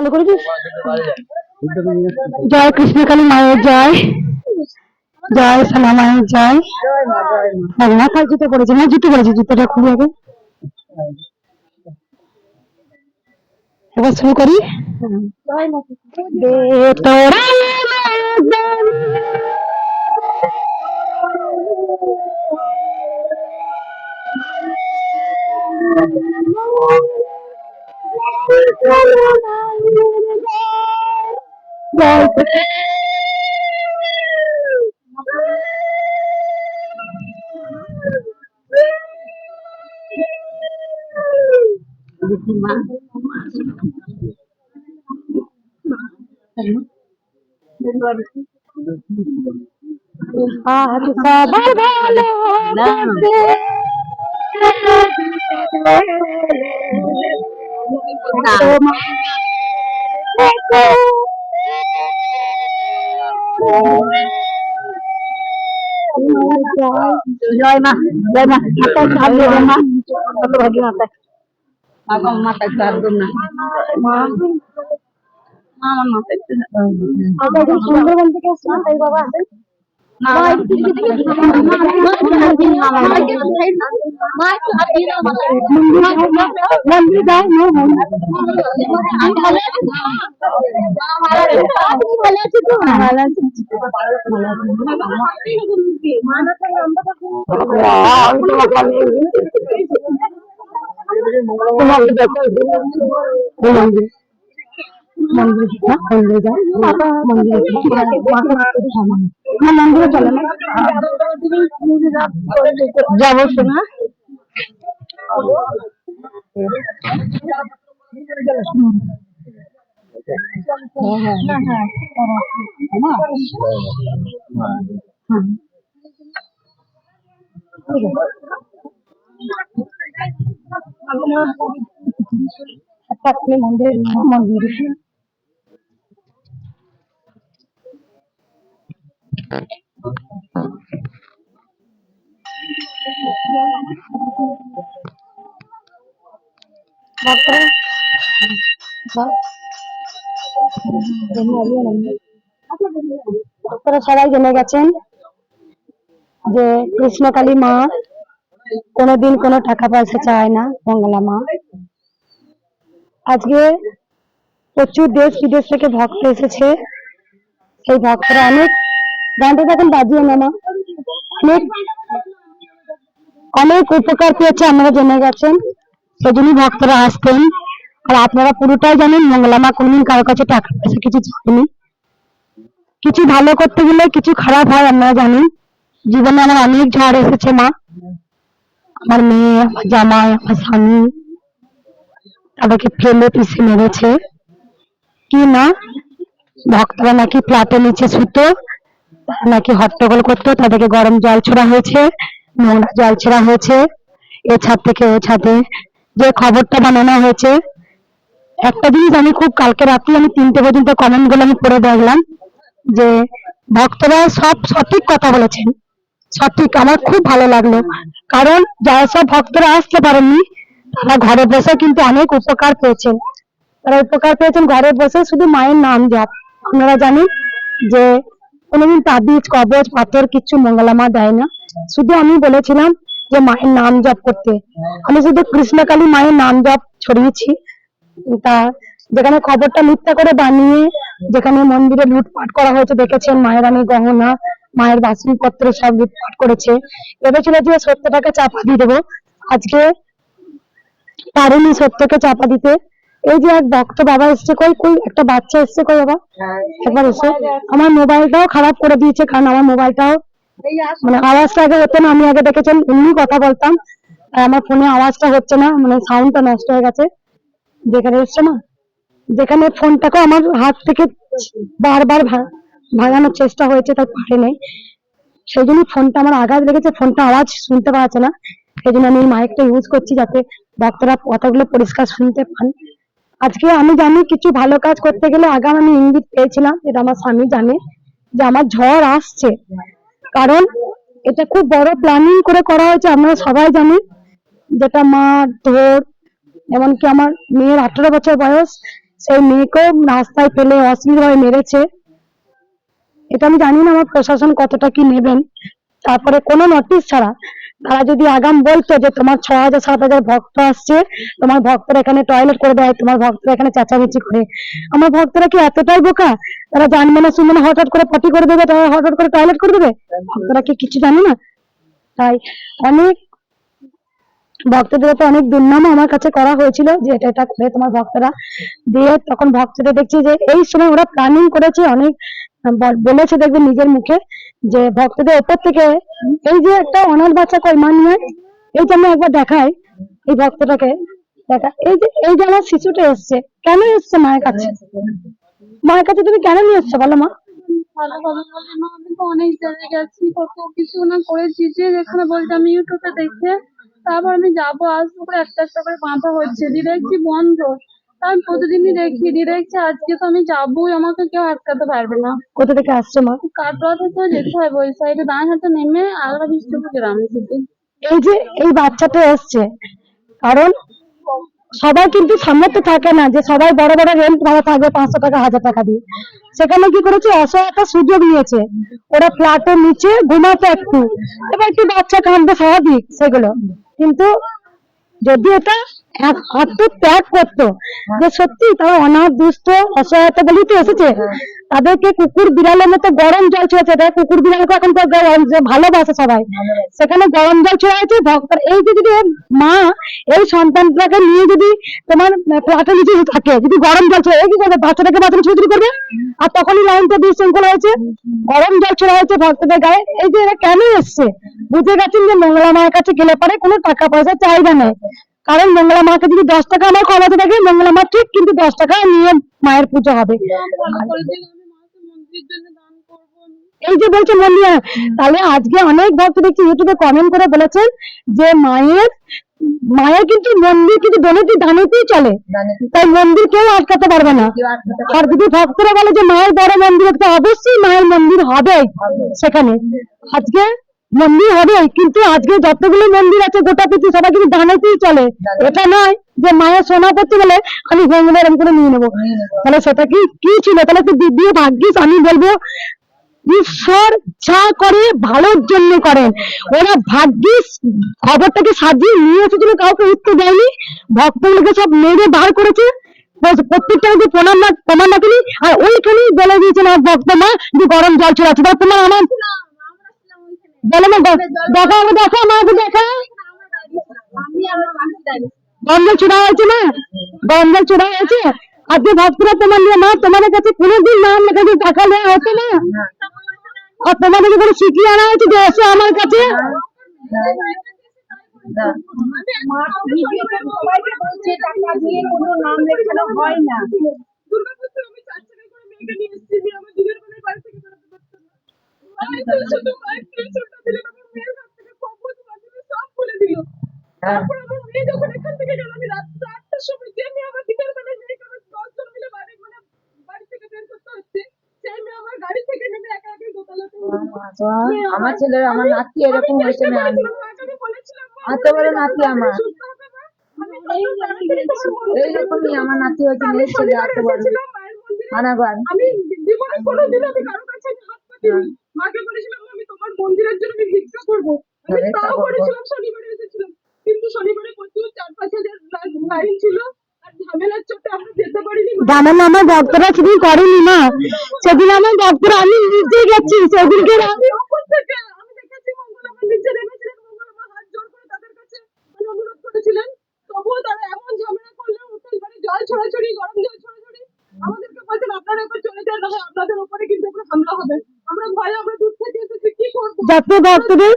ভালো করেছিস জয় কৃষ্ণকালী মায়ের জয়। জয় সোনা মায়ের জয়। আর মাথায় জুতো পড়েছে না জুতো পড়েছে জুতোটা খুলে আগে। এবার শুরু করি। দে তোরা জয় আজ সবার ভালো করতে জয় মা জয় মা মাথায় চাপ দেবে মা কত ভাগ্য মাথায় আমার মাথায় চার দিন না মা আমার মাথায় বাবা একদম সুন্দরবন থেকে আসছে না তাই বাবা আসেন ভালো আছি মন্দিরে না মন্দিরে যাও মন্দিরে না মন্দিরে চলে না যাব শোনা মন্দিরে মন্দিরে আপনারা সবাই জেনে গেছেন যে কৃষ্ণকালী মা কোনোদিন কোনো টাকা পয়সা চায় না, মঙ্গলা মা। আজকে প্রচুর দেশ বিদেশ থেকে ভক্ত এসেছে। সেই ভক্তরা অনেক গানটা এখন বাজিয়ে অনেক অনেক উপকার পেয়েছে আপনারা জেনে গেছেন, সেজন্যই ভক্তরা আসতেন আর আপনারা পুরোটাই জানেন মঙ্গলা মা কোনদিন কারও কাছে টাকা পয়সা কিছু চায়নি কিছু ভালো করতে গেলে কিছু খারাপ হয়, আপনারা জানেন। জীবনে আমার অনেক ঝড় এসেছে, মা। আমার মেয়ে, আমার জামাই, আমার স্বামী, তাদেরকে ফেলে পিষে মেরেছে। কি না ভক্তরা নাকি ফ্ল্যাটের নিচে শুতো। নাকি হট্টগোল করতো? তাদেরকে গরম জল ছোড়া হয়েছে, নোংরা জল ছোড়া হয়েছে। এ ছাদ থেকে ও ছাদে যে খবরটা বানানো হয়েছে। একটা জিনিস আমি খুব কালকে রাত্রে আমি তিনটে পর্যন্ত কমেন্টগুলো আমি পড়ে দেখলাম যে ভক্তরা সব সঠিক কথা বলেছেন। সঠিক, আমার খুব ভালো লাগল। কারণ যারা সব ভক্তরা আসতে পারেননি, তারা ঘরে বসে কিন্তু অনেক উপকার পেয়েছেন। তারা উপকার পেয়েছেন ঘরে বসে শুধু মায়ের নাম জপ। আপনারা জানেন যে কোনোদিন তাবিজ, কবজ, পাথর কিচ্ছু মঙ্গলা মা দেয় না। শুধু আমি বলেছিলাম যে মায়ের নাম জপ করতে। আমি শুধু কৃষ্ণকালী মায়ের নাম জপ ছড়িয়েছি। তা যেখানে খবরটা মিথ্যা করে বানিয়ে যেখানে মন্দিরে লুটপাট করা হয়েছে, দেখেছেন মায়ের অনেক গহনা, মায়ের বাসনপত্র সব লুটপাট করেছে। ভেবেছিল যে সত্যটাকে চাপা দিয়ে দেবো। আজকে পারেনি সত্যকে চাপা দিতে। এই যে এক ভক্ত বাবা এসছে কই কই, একটা বাচ্চা এসছে কই বাবা? একবার এসে। আমার মোবাইলটাও খারাপ করে দিয়েছে, কারণ আমার মোবাইলটাও মানে আওয়াজটা আগে হতো না, আমি আগে দেখেছেন, এমনি কথা বলতাম। আর আমার ফোনে আওয়াজটা হচ্ছে না মানে সাউন্ডটা নষ্ট হয়ে গেছে। যেখানে এসছে না? যেখানে ফোনটাকে আমার হাত থেকে বারবার ভাঙানোর চেষ্টা হয়েছে, তার পারে নেই। সেই জন্য ফোনটা আমার আঘাত লেগেছে ফোনটা আওয়াজ শুনতে পাচ্ছে না। সেই জন্য আমি মাইকটা ইউজ করছি যাতে ভক্তরা কথাগুলো পরিষ্কার শুনতে পান। আজকে আমি জানি কিছু ভালো কাজ করতে গেলে আগাম আমি ইঙ্গিত পেয়েছিলাম এটা আমার স্বামী জানে, যে আমার ঝড় আসছে। কারণ এটা খুব বড় প্ল্যানিং করে করা হয়েছে আপনারা সবাই জানেন যেটা মার ধর, এমনকি আমার মেয়ের আঠারো বছর বয়স, সেই মেয়েকেও রাস্তায় ফেলে অশ্লীলভাবে মেরেছে। এটা আমি জানি না আমার প্রশাসন কতটা কি নেবেন। তারপরে কোনো নোটিশ ছাড়া তারা যদি আগাম বলতো যে তোমার ছ হাজার, সাত হাজার ভক্ত আসছে, তোমার ভক্তরা এখানে টয়লেট করে দেয়, তোমার ভক্তরা এখানে চেঁচামেচি করে। আমার ভক্তরা কি এতটাই বোকা? তারা জানবে না শুনবে না হঠাৎ করে পটি করে দেবে, তারা হঠাৎ করে টয়লেট করে দেবে? ভক্তরা কি কিছু জানে না? তাই অনেক ভক্তদের তো অনেক দুর্নাম আমার কাছে করা হয়েছিল যে এটা এটা করে তোমার ভক্তরা দিয়ে তখন ভক্তদের দেখছি যে এই সময় ওরা প্ল্যানিং করেছে অনেক, বলেছে দেখবে নিজের মুখে যে ভক্তদের ওপর থেকে এই যে একটা অনাথ বাচ্চা কই মা নিয়ে এই যে আমি একবার দেখাই এই ভক্তটাকে দেখা। এই যে এই যে আমার শিশুটা এসছে, কেন এসছে মায়ের কাছে? মায়ের কাছে তুমি কেন নিয়ে এসছো বলো মা? অনেক জায়গায় গেছি, কত কিছু না করেছি, যে যেখানে বলছে আমি ইউটিউবে দেখে, তারপর আমি যাব, আসব, করে একটা একটা করে বাঁধা হচ্ছে ডিরেক্টলি বন্ধ? তা আমি প্রতিদিনই দেখি দেখছি আজকে তো আমি যাবোই আমাকে কেউ আটকাতে পারবে না। কোথা থেকে আসছো মা? কাটোয়া থেকে যেতে হবে ওই সাইডে দাঁড় হাতে নেমে আলগা বিষ্ণুপুর গ্রাম থেকে এই যে এই বাচ্চাটা এসছে। কারণ সবাই কিন্তু সামর্থ্য থাকে না যে সবাই বড় বড় রেন্ট ভাড়া থাকবে পাঁচশো টাকা হাজার টাকা দিয়ে। সেখানে কি করেছে? অসহায়তা সুযোগ নিয়েছে ওরা ফ্ল্যাটের নিচে ঘুমাতে একটু। এবার একটু বাচ্চা কাঁদবে স্বাভাবিক? সেগুলো। কিন্তু যদি এটা এক- আত্মত্যাগ করতো। যে সত্যি তারা অনাথ, দুস্থ, অসহায়তা বলেই তো এসেছে। তাদেরকে কুকুর বিড়ালের মতো গরম জল ছেড়েছে তারা কুকুর বিড়ালকে এখন তো ভালোবাসে সবাই। সেখানে গরম জল আছে ভক্ত এই যে যদি মা, এই সন্তানটাকে নিয়ে যদি তোমার ফ্ল্যাটের নিচে থাকে, যদি গরম জল এই কি করবে? বাচ্চাটাকে বাচ্চা ছুটি করবে? আর তখনই লাইনটা বিশৃঙ্খলা হয়েছে। গরম জল ছেড়ে হয়েছে ভক্তদের গায়ে। এই যে এরা কেন এসছে? বুঝে গেছেন যে মঙ্গলা মায়ের কাছে গেলে পরে কোনো টাকা পয়সা চাইবে না কারণ মঙ্গলা মাকে যদি দশ টাকা আমার কমাতে থাকে, মঙ্গলা মা ঠিক কিন্তু দশ টাকা নিয়ে মায়ের পুজো হবে। এই যে বলছে মন্দিরা, তাহলে আজকে অনেক ভক্ত দেখছি ইউটিউবে কমেন্ট করে বলেছেন যে মায়ের মায়ের কিন্তু মন্দির কিন্তু দোনোটি দানেতেই চলে। তাই মন্দির কেউ আটকাতে পারবে না। আর যদি ভক্তরা বলে যে মায়ের বড় মন্দির অবশ্যই মায়ের মন্দির হবে সেখানে। আজকে মন্দির হবে কিন্তু আজকে যতগুলো মন্দির আছে গোটা পৃথিবী সবাই কিন্তু দানেতেই চলে। এটা নয় যে মায়ের সোনা করতে গেলে আমি ভেঙে এরকম করে নিয়ে নেব। তাহলে সেটা কি কি ছিল? তাহলে তুই দিব্য ভাগ্যিস আমি বলব ঈশ্বর যা করে ভালোর জন্য করেন। ওরা ভাগ্যিস খবরটাকে সাজিয়ে নিয়ে এসেছিল কাউকে উঠতে দেয়নি। ভক্তগুলোকে সব মেরে বার করেছে। প্রত্যেকটা যে প্রণাম না প্রমাণ রাখেনি আর ওইখানেই বলে দিয়েছেন আমার ভক্ত মা যে গরম জল তার প্রমাণ আমার বলে মা দেখো আমাকে দেখো আমাকে দেখো। জল ছোড়া হয়েছে না? জল ছোড়া হয়েছে? আজকে ভক্তরা তোমার নিয়ে, মা, তোমাদের কাছে কোনোদিন নাম লেখা দিয়ে টাকা নেওয়া হতো না? আর তোমাদেরকে কোনো শিখিয়ে আনা হয়েছে যে এসো আমার কাছে? আমার আমার মেয়েকে আমার নাতি এরকম হয়েছে না আমি এত বড় নাতি আমার। এইরকমই আমার নাতি হয়েছে, মেয়ের ছেলে এত বড় আমি কোনোদিন আমি কারও কাছে হাত পাতিনি। মাকে বলেছিলাম আমি তোমার মন্দিরের জন্য আমি ভিক্ষা করব। আমি হ্যাঁ, তাও করেছিলাম শনিবারে এসেছিলাম। কিন্তু শনিবারে প্রচুর চার পাঁচ হাজার লাইন ছিল আমরা ভক্তরা সেদিন করেনি না। সেদিন আমার ভক্তরা আমি নিজে গেছি সেদিনকে ছড়াছড়ি গরম জল ছড়াছড়ি। আমাদেরকে বলছেন আপনারা এবার চলে যান আপনাদের উপরে কিন্তু হামলা হবে। আমরা আমরা যাতে ভক্তদের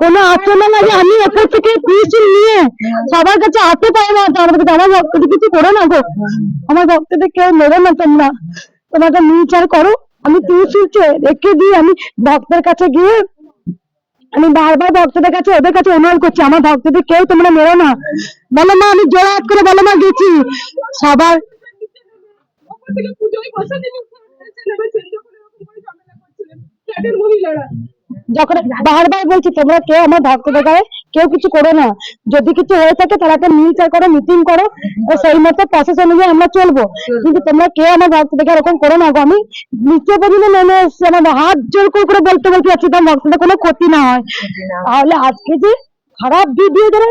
কোনো আচরণ লাগে আমি এখান থেকে পিছু নিয়ে সবার কাছে হাতে পাই না তো আমাদের কাছে আমার ভক্তদের কিছু করো না গো। আমার ভক্তদের কেউ মেরো না তোমরা। তোমাকে নিচার করো আমি তিরশুলকে রেখে দিয়ে আমি ভক্তের কাছে গিয়ে আমি বারবার ভক্তদের কাছে ওদের কাছে অনুরোধ করছি আমার ভক্তদের কেউ তোমরা মেরো না। বলো মা আমি জোর হাত করে বলো মা গেছি। সবার ওপর থেকে পুজোয় বসা দিন নেমেছেন যখন বারবার বলছি তোমরা কেউ আমার ভক্তদের গায়ে কেউ কিছু করো না। যদি কিছু হয়ে থাকে তাহলে একটা মিলচার করো মিটিং করো সেই মতো প্রসেস অনুযায়ী আমরা চলবো। কিন্তু তোমরা কেউ আমার ভক্তদেরকে এরকম করো না আমি নিচে পর্যন্ত নেমে এসছি আমার হাত জোর করে করে বলতে বলতে যাচ্ছি তোমার ভক্তদের কোনো ক্ষতি না হয়। তাহলে আজকে যে খারাপ ভিডিও যারা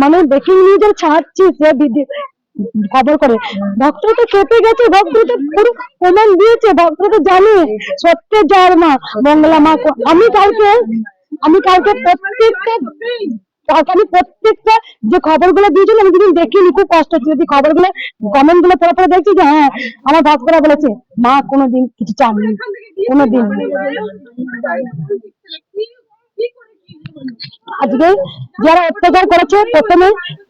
মানে ব্রেকিং নিউজ ছাড়ছি সে ভিডিও খবর করে। ভক্তরা তো কেঁপে গেছে, ভক্তরা তো পুরো প্রমাণ দিয়েছে, ভক্তরা তো জানে। সত্যের জয় মা, মঙ্গলা মা আমি কালকে আমি কালকে প্রত্যেকটা আমি প্রত্যেকটা যে খবরগুলো দিয়েছিল, আমি যেদিন দেখিনি, খুব কষ্ট হচ্ছে। যদি খবরগুলো কমেন্টগুলো পরে পড়ে দেখছি যে হ্যাঁ আমার ভক্তরা বলেছে, মা কোনোদিন কিছু চাননি, কোনোদিন আজকে যারা অত্যাচার করেছে প্রথমে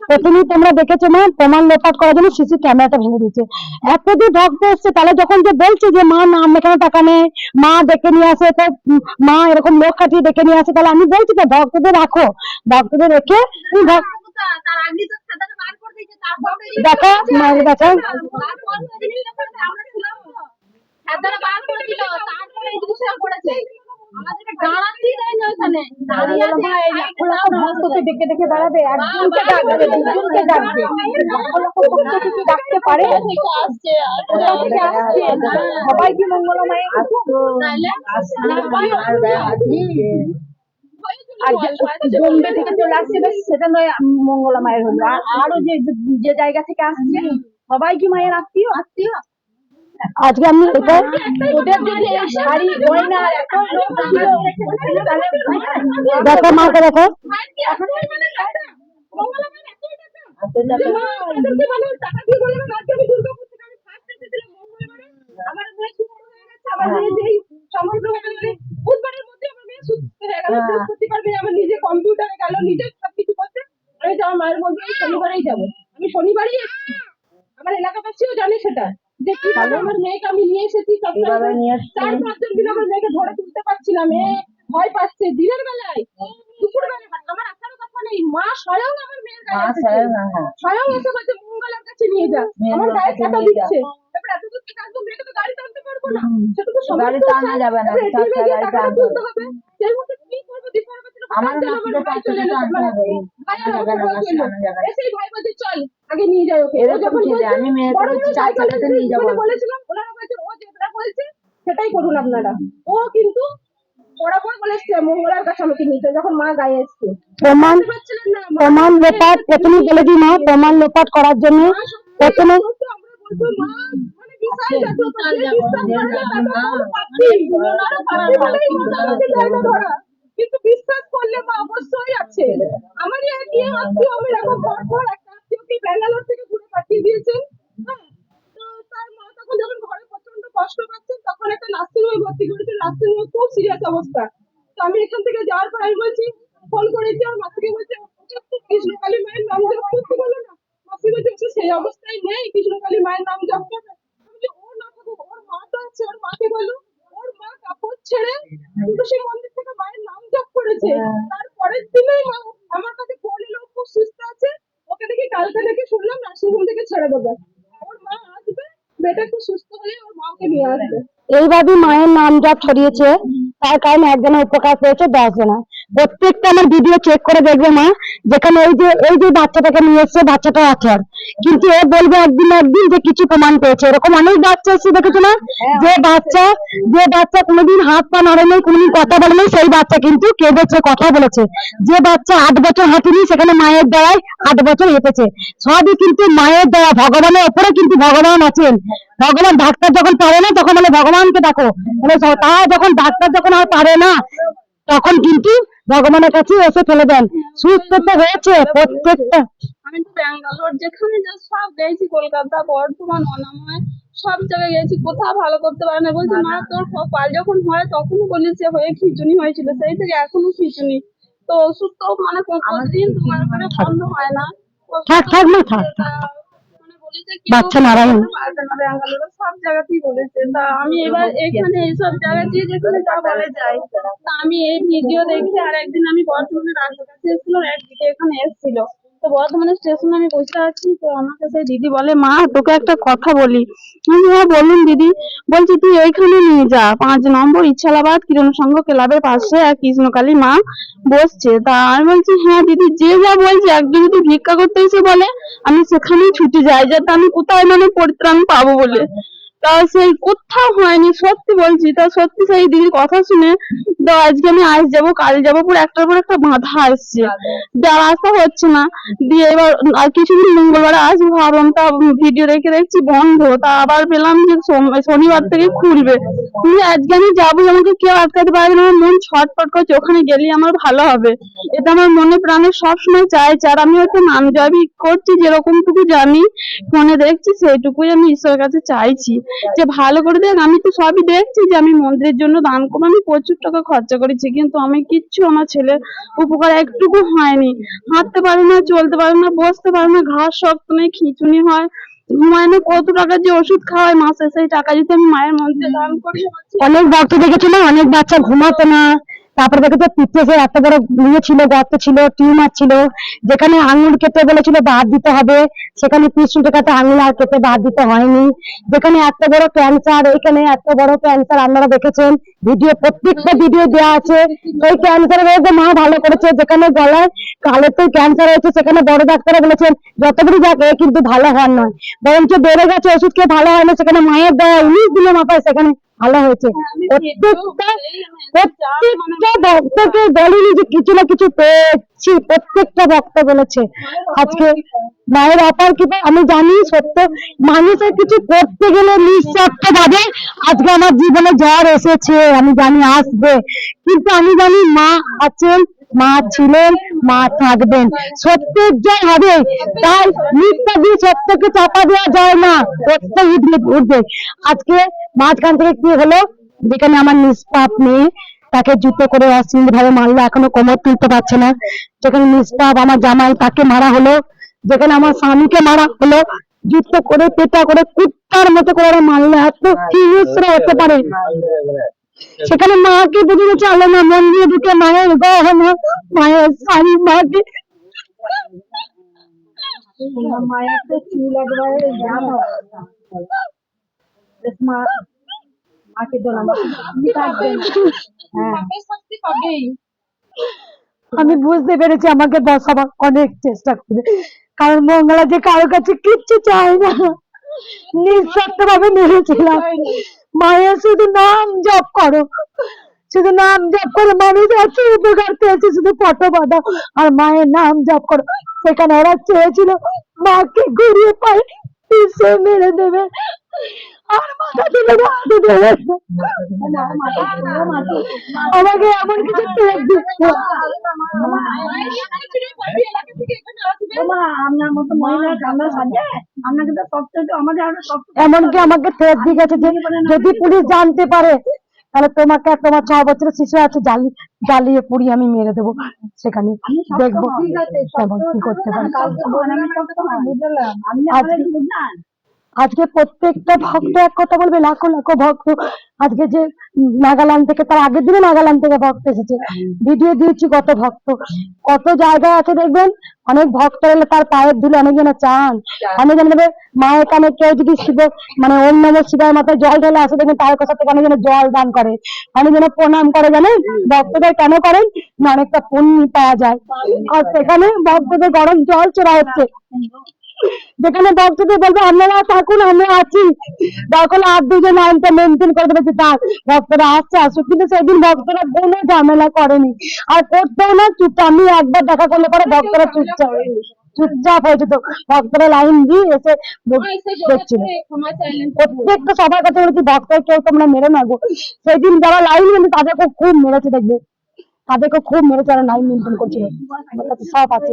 প্রথমেই তোমরা দেখেছ মা প্রমাণ লোপাট করার জন্য সিসি ক্যামেরাটা ভেঙে দিয়েছে। এত যে ভক্ত এসছে তাহলে যখন যে বলছে যে মা নাম এখানে টাকা নেই মা ডেকে নিয়ে আসে তো মা এরকম লোক খাটিয়ে ডেকে নিয়ে আসে তাহলে আমি বলছি তো ভক্তদের রাখো ভক্তদের রেখে তুমি দেখো মায়ের দেখো। তারপর জিনিসটা করেছে, ডাকবে দুজনকে ডাকবে। ডাকতে পারে। থেকে সবাই কি মঙ্গলময় আর বোম্বে থেকে চলে আসছে বেশ সেটা নয় মঙ্গলা মায়ের হলো। আরও যে যে জায়গা থেকে আসছে সবাই কি মায়ের আত্মীয়? আত্মীয় আজকে আমি এটা ওদের যদি এই শাড়ি গয়না আর এত লোক ছিল তাহলে দেখো মাকে দেখো নিজে কম্পিউটারে গেল নিজে সবকিছু করছে আমি তো আমার মায়ের বলতে শনিবারেই যাব। আমি শনিবারই আমার এলাকাবাসীও জানে সেটা। যে কি আমার মেয়েকে আমি নিয়ে এসেছি সবসময় এইভাবে নিয়ে এসছি। চার পাঁচজন মিলে আমার মেয়েকে ধরে তুলতে পারছি না মেয়ে ভয় পাচ্ছে। দিনের বেলায় দুপুর বেলায় আমার আসার কথা নেই। মা স্বয়ং আমার মেয়ের গায়ে স্বয়ং এসে বলছে মঙ্গলার কাছে নিয়ে যা। আমার গায়ে কাটা দিচ্ছে। এবার এত দূর থেকে আসব মেয়েকে তো গাড়ি টানতে পারব না। সেটুকু গাড়ি টানা যাবে সেই কি করব দিতে না। আমার ভাই বলছে চল আগে নিয়ে যাই ওকে। যখন আমি চার চাকাতে নিয়ে যাব। বলেছিলাম ওনারা বলছে ও যেটা বলছে সেটাই করুন আপনারা। ও কিন্তু বরাবর বলেছে মঙ্গলার কাছে আমাকে নিতে যখন মা গায়ে এসছে। প্রমাণ প্রমাণ লোপাট প্রথমে বলে দিই মা প্রমাণ লোপাট করার জন্য প্রথমে আমরা বলতো, মা, ওর। কিন্তু বিশ্বাস করলে মা অবশ্যই আছে। আমারই একই আত্মীয় আমি পর পর একটা আত্মীয়কে ব্যাঙ্গালোর থেকে ঘুরে পাঠিয়ে দিয়েছেন? হ্যাঁ, বলছি ফোন করেছি মায়ের নাম বলো না। মাসি বলছে "সে সেই নেই মায়ের নাম জপ করবে আমি বলছি, ও না থাকুক ওর মা তো আছে ওর বলো। ওর মা কাপড় ছেড়ে মন্দির থেকে মায়ের নাম করেছে। তার পরের দিনেই আমার কাছে ফোন এলো খুব সুস্থ আছে। ওকে দেখি কালকে দেখে শুনলাম নার্সিংহোম থেকে ছেড়ে দেবে। ওর মা আসবে বেটা একটু সুস্থ হলে ওর মাকে নিয়ে আসবে। এইভাবে মায়ের নাম যা ছড়িয়েছে তার কারণে একজনের উপকার পেয়েছে দশ জনা প্রত্যেকটা আমার ভিডিও চেক করে দেখবে মা যেখানে এই যে এই যে বাচ্চাটাকে নিয়ে এসছে বাচ্চাটা আছে কিন্তু এ বলবে একদিন একদিন যে কিছু প্রমাণ পেয়েছে। এরকম অনেক বাচ্চা এসছে দেখেছ না যে বাচ্চা যে বাচ্চা কোনোদিন হাত পা নাড়ে নেই কোনোদিন কথা বলে নেই সেই বাচ্চা কিন্তু কেঁদেছে কথা বলেছে। যে বাচ্চা আট বছর হাঁটেনি সেখানে মায়ের দ্বারাই আট বছর হেঁটেছে সবই কিন্তু মায়ের দ্বারা ভগবানের ওপরে কিন্তু ভগবান আছেন। ভগবান ডাক্তার যখন পারে না তখন বলে ভগবানকে ডাকো। তা যখন ডাক্তার যখন আর পারে না তখন কিন্তু ভগবানের কাছে এসে ফেলে দেন। সুস্থ তো হয়েছে প্রত্যেকটা। আমি তো ব্যাঙ্গালোর যেখানে যা সব গেছি কলকাতা বর্ধমান অনাময় সব জায়গায় গেছি কোথাও ভালো করতে পারে না। বলছে মা তোর কপাল যখন হয় তখনই বলিস যে হয়ে খিচুনি হয়েছিল সেই থেকে এখনও খিচুনি। তো ওষুধ তো মানে দিন তোমার মানে বন্ধ হয় না। থাক, থাক মা, থাক, বাচ্চা নারায়ণ। গেল। সব জায়গাতেই বলেছে। তা আমি এবার এখানে এইসব জায়গা দিয়ে যেখানে যা বলে যাই তা আমি এই ভিডিও দেখে আর একদিন আমি বর্ধমানের রাজের কাছে এসেছিলাম একদিকে এখানে এসেছিল। তো বর্ধমানের স্টেশনে আমি বসে আছি, তো আমাকে সেই দিদি বলে, মা, তোকে একটা কথা বলি। আমি হ্যাঁ বলুন দিদি। বলছি, তুই ওইখানে নিয়ে যা। পাঁচ নম্বর ইচ্ছালাবাদ কিরণ সংঘ ক্লাবের পাশে এক কৃষ্ণকালী মা বসছে। তা আমি বলছি হ্যাঁ দিদি, যে যা বলছে একজন যদি ভিক্ষা করতে এসে বলে, আমি সেখানেই ছুটে যাই। যাতে আমি কোথায় মানে পরিত্রাণ পাবো বলে। তা সেই কোথাও হয়নি, সত্যি বলছি, তা সত্যি সেই দিদির কথা শুনে তো আজকে আমি আজ যাব, কাল যাব, পুরো একটার পর একটা বাধা আসছে। যাওয়া আসা হচ্ছে না। দিয়ে এবার, আর কিছুদিন মঙ্গলবার আসব, ভাবলাম তা ভিডিও দেখে দেখছি বন্ধ, তা আবার পেলাম যে শনিবার থেকে খুলবে। কিন্তু আজকে আমি যাব, আমাকে কেউ আটকাতে পারবে না, আমার মন ছটফট করছে, ওখানে গেলে আমার ভালো হবে। এটা আমার মনে প্রাণে সবসময় চাইছে আর আমি হয়তো নাম জবই করছি যেরকম টুকু জানি ফোনে দেখছি, সেইটুকুই আমি ঈশ্বরের কাছে চাইছি। যে ভালো করে দেখ আমি তো সবই দেখছি যে আমি মন্দিরের জন্য দান করব। আমি প্রচুর টাকা খরচা করেছি, কিন্তু আমি কিচ্ছু আমার ছেলের উপকার একটুকু হয়নি। হাঁটতে পারে না, চলতে পারে না, বসতে পারে না, ঘাস শক্ত নেই খিঁচুনি হয় ঘুমায় না কত টাকা যে ওষুধ খাওয়ায়, মাসে সেই টাকা যদি আমি মায়ের মন্দিরে দান করি, অনেক ভক্ত দেখেছিল অনেক বাচ্চা ঘুমাতো না তারপরে দেখেছ পিঠে সে এত বড় ইয়ে ছিল, গর্ত ছিল টিউমার ছিল, যেখানে আঙুল কেটে বলেছিল বাদ দিতে হবে, সেখানে কৃষ্ণ কাছে আঙুল আর কেটে বাদ দিতে হয়নি। যেখানে এত বড় ক্যান্সার এখানে এত বড় ক্যান্সার আপনারা দেখেছেন। ভিডিও প্রত্যেকটা ভিডিও দেওয়া আছে। ওই ক্যান্সারের রোগে মা ভালো করেছে। যেখানে গলায় কালের ক্যান্সার হয়েছে, সেখানে বড় ডাক্তাররা বলেছেন যতগুলি যাকে কিন্তু ভালো হওয়ার নয়। বরঞ্চ বেড়ে গেছে, ওষুধ খেয়ে ভালো হয় না, সেখানে মায়ের দেওয়া উনিশ দিনের মাথায় সেখানে ভালো হয়েছে। প্রত্যেকটা প্রত্যেকটা ভক্তকে বলিনি যে কিছু না কিছু পেয়েছি প্রত্যেকটা ভক্ত বলেছে। আজকে মায়ের অপার কি আমি জানি সত্য মানুষের কিছু করতে গেলে নিঃস্বার্থ ভাবে আজকে আমার জীবনে জ্বর এসেছে আমি জানি আসবে। কিন্তু আমি জানি মা আছেন মা ছিলেন মা থাকবেন। সত্যের জয় হবে। তাই মিথ্যা দিয়ে সত্যকে চাপা দেওয়া যায় না। সত্য উঠবে উঠবে। আজকে মাঝখান থেকে কি হলো? যেখানে আমার নিষ্পাপ মেয়ে তাকে জুতো করে অশ্লীল ভাবে মারলো, এখনও কোমর তুলতে পারছে না। যেখানে নিষ্পাপ আমার জামাই তাকে মারা হলো, যেখানে আমার স্বামীকে মারা হলো, যুদ্ধ করে পেটা করে কুত্তার মতো করে ওরা মারলো, এত হিংস্র হতে পারে? সেখানে মাকে বুঝতে চাইলো না মন্দিরে ঢুকে মায়ের গহনা, মায়ের শাড়ি মাকে মায়ের চুল একবারে মা মাকে হ্যাঁ। আমি বুঝতে পেরেছি আমাকে বসাবার অনেক চেষ্টা করে কারণ মঙ্গলা যে কারোর কাছে কিচ্ছু চায় না। নিঃস্বার্থ ভাবে নিয়েছিলাম মায়ের শুধু নাম জপ করো। শুধু নাম জপ করো মানুষ আছে উপকার পেয়েছে শুধু ফটো বাঁধা। আর মায়ের নাম জপ করো। সেখানে ওরা চেয়েছিল মাকে ঘুরিয়ে পায় পিছিয়ে মেরে দেবে। আমাকে এমন কিছু এমনকি আমাকে থ্রেট দিয়ে গেছে যে যদি পুলিশ জানতে পারে তাহলে তোমাকে আর তোমার ছ বছরের শিশু আছে জ্বালি জ্বালিয়ে পুড়িয়ে আমি মেরে দেবো সেখানে। দেখব কি করতে পারে। আজকে- প্রত্যেকটা ভক্ত এক কথা বলবে লাখো লাখো ভক্ত। আজকে যে নাগাল্যান্ড থেকে তার আগের দিনে নাগাল্যান্ড থেকে ভক্ত এসেছে। ভিডিও দিয়েছি কত ভক্ত। কত জায়গায় আছে দেখবেন? অনেক ভক্ত এলে তার পায়ের ধুলে অনেকজন চান। অনেকজন দেবে মায়ের কানে কেউ যদি শিব মানে ওম নম শিবায় মাথায় জল ঢেলে আসে দেখবেন তার কাছে থেকে অনেকজন জল দান করে। অনেকজন প্রণাম করে জানেন? ভক্তদের কেন করেন? না অনেকটা পুণ্য পাওয়া যায়। আর সেখানে ভক্তদের গরম জল চড়া হচ্ছে। যেখানে ভক্তদের বলবে আপনারা থাকুন আমরা আছি। তখন আর দুজন লাইনটা মেনটেন করে দেবে যে থাক ভক্তরা আসছে আসুক। কিন্তু সেদিন ভক্তরা কোনো ঝামেলা করেনি। আর করতেও না চুপচাপ আমি একবার দেখা করলে পরে ভক্তরা চুপচাপ চুপচাপ হয়েছে তো। ভক্তরা লাইন দিয়ে এসে দেখছিল। প্রত্যেকটা সবার কাছে বলেছি ভক্তরা কেউ তোমরা মেরে না গো। সেদিন যারা লাইন মেনে তাদেরকে খুব মেরেছে দেখবে। তাদেরকে খুব মেরেছে যারা লাইন মেনটেন করছিল। সব আছে।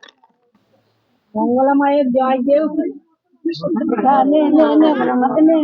মঙ্গলা মায়ের জয় কেউ নে।